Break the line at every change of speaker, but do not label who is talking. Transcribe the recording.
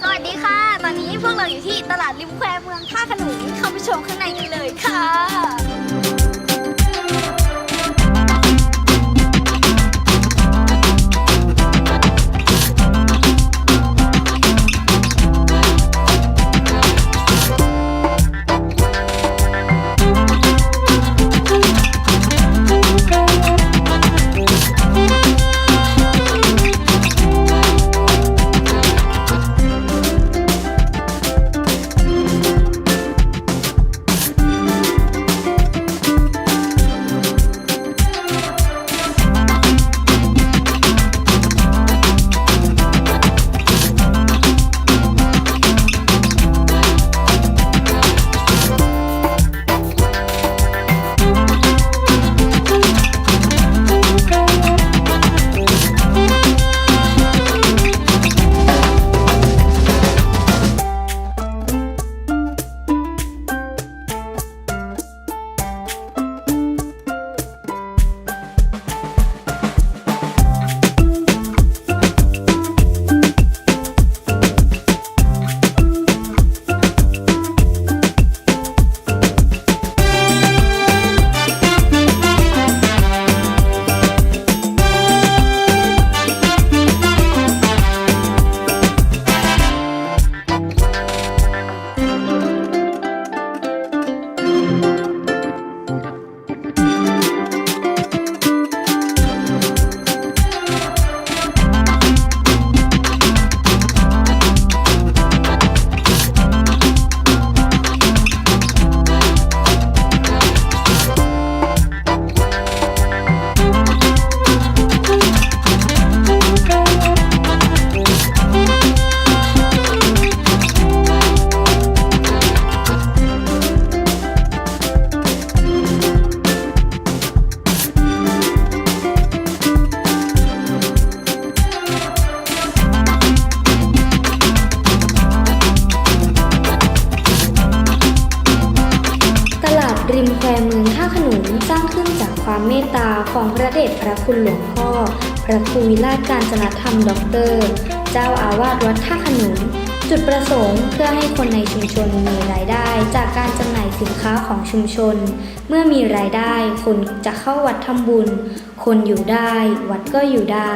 สวัสดีค่ะ ตอนนี้พวกเราอยู่ที่ตลาดริมแควเมืองท่าขนุนเข้าไปชมข้างในกันเลยค่ะ
ริมแควเมืองท่าขนุนสร้างขึ้นจากความเมตตาของพระเดชพระคุณหลวงพ่อ พระครูวิราชการจนธรรมด็อกเตอร์ เจ้าอาวาสวัดท่าขนุน จุดประสงค์เพื่อให้คนในชุมชนมีรายได้ จากการจำหน่ายสินค้าของชุมชน เมื่อมีรายได้คนจะเข้าวัดทำบุญ คนอยู่ได้ วัดก็อยู่ได้